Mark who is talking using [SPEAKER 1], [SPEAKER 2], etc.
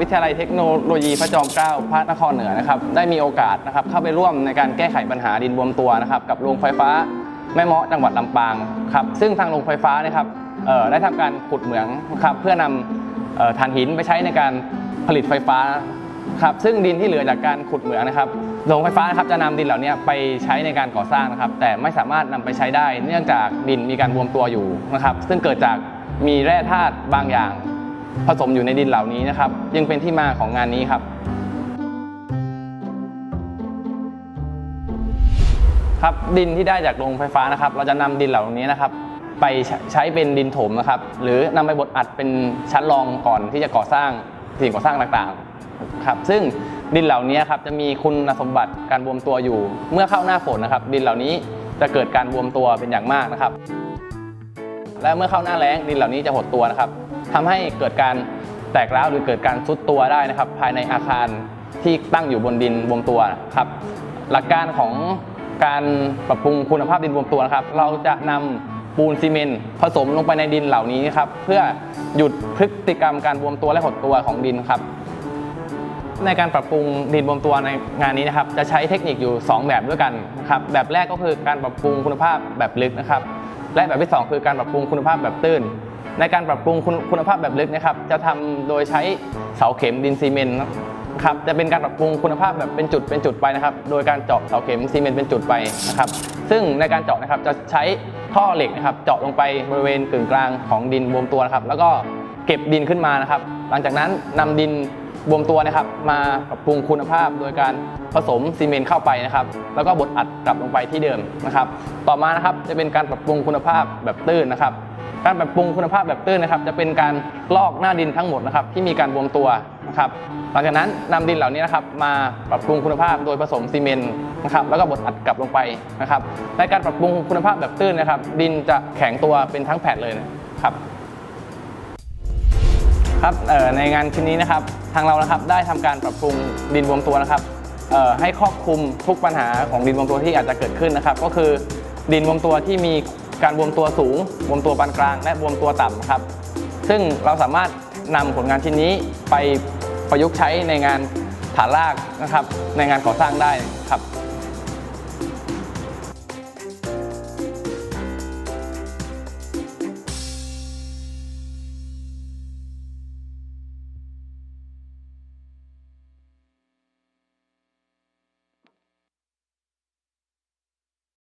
[SPEAKER 1] วิทยาลัยเทคโนโลยีพระจอมเกล้าพระนครเหนือนะครับได้มีโอกาสนะครับเข้าไปร่วมในการแก้ไขปัญหาดินบวมตัวนะครับกับโรงไฟฟ้าแม่เมาะจังหวัดลำปางครับซึ่งทางโรงไฟฟ้านะครับได้ทำการขุดเหมืองครับเพื่อนำเอ่อถ่านหินไปใช้ในการผลิตไฟฟ้าครับซึ่งดินที่เหลือจากการขุดเหมืองนะครับโรงไฟฟ้านะครับจะนำดินเหล่านี้ไปใช้ในการก่อสร้างนะครับ แต่ไม่สามารถนำไปใช้ได้ เนื่องจากดินมีการบวมตัวอยู่นะครับ ซึ่งเกิดจากมีแร่ธาตุบางอย่าง ผสมอยู่ในดินเหล่านี้นะครับจึงเป็นที่มาของงานนี้ครับ ครับดินที่ได้จากโรงไฟฟ้านะครับ เราจะนำดินเหล่านี้นะครับ ไปใช้เป็นดินถมนะครับ หรือนำไปบดอัดเป็นชั้นรองก่อนที่จะก่อสร้างสิ่งก่อสร้างต่างๆครับซึ่งดินเหล่านี้ครับจะมีคุณสมบัติการบวมตัวอยู่ เมื่อเข้าหน้าฝนนะครับ ดินเหล่านี้จะเกิดการบวมตัวเป็นอย่างมากนะครับ และเมื่อเข้าหน้าแล้งดินเหล่านี้จะหดตัวนะครับทำให้เกิดการแตกร้าวหรือเกิดการทรุดตัวได้นะครับ ภายในอาคารที่ตั้งอยู่บนดินบวมตัวครับ หลักการของการปรับปรุงคุณภาพดินบวมตัวนะครับ เราจะนำปูนซีเมนต์ผสมลงไปในดินเหล่านี้ครับเพื่อหยุดพฤติกรรมการบวมตัวและหดตัวของดินครับ ในการปรับปรุงดินบวมตัวในงานนี้นะครับ จะใช้เทคนิคอยู่ 2 แบบด้วยกันครับแบบแรกก็คือการปรับปรุงคุณภาพแบบลึกนะครับ และแบบที่ 2 คือการปรับปรุงคุณภาพแบบตื้น ในการปรับปรุงคุณคุณภาพแบบลึกนะครับจะทำโดยใช้เสาเข็มดินซีเมนต์นะครับจะเป็นการปรับปรุงคุณภาพแบบเป็นจุดเป็นจุดไปนะครับ โดยการเจาะเสาเข็มซีเมนต์เป็นจุดไปนะครับ ซึ่งในการเจาะนะครับจะใช้ท่อเหล็กนะครับ เจาะลงไปบริเวณกึ่งกลางของดินบวมตัวนะครับ แล้วก็เก็บดินขึ้นมานะครับ หลังจากนั้นนำดิน บวมตัวนะครับมาปรับปรุงคุณภาพโดยการผสมซีเมนต์เข้าไปนะครับ แล้วก็บดอัดกลับลงไปที่เดิมนะครับ ต่อมานะครับจะเป็นการปรับปรุงคุณภาพแบบตื้นนะครับ การปรับปรุงคุณภาพแบบตื้นนะครับ จะเป็นการลอกหน้าดินทั้งหมดนะครับที่มีการบวมตัวนะครับ หลังจากนั้นนำดินเหล่านี้นะครับมาปรับปรุงคุณภาพโดยผสมซีเมนต์นะครับแล้วก็บดอัดกลับลงไปนะครับ ในการปรับปรุงคุณภาพแบบตื้นนะครับ ดินจะแข็งตัวเป็นทั้งแผ่นเลยนะครับ ครับในงานชิ้นนี้นะครับทางเรานะครับได้ทำการปรับปรุงดินบวมตัวนะครับให้ครอบคลุมทุกปัญหาของดินบวมตัวที่อาจจะเกิดขึ้นนะครับ ก็คือดินบวมตัวที่มีการบวมตัวสูงบวมตัวปานกลาง และบวมตัวต่ำครับ ซึ่งเราสามารถนำผลงานชิ้นนี้ไปประยุกต์ใช้ในงานฐานรากนะครับ ในงานก่อสร้างได้ครับ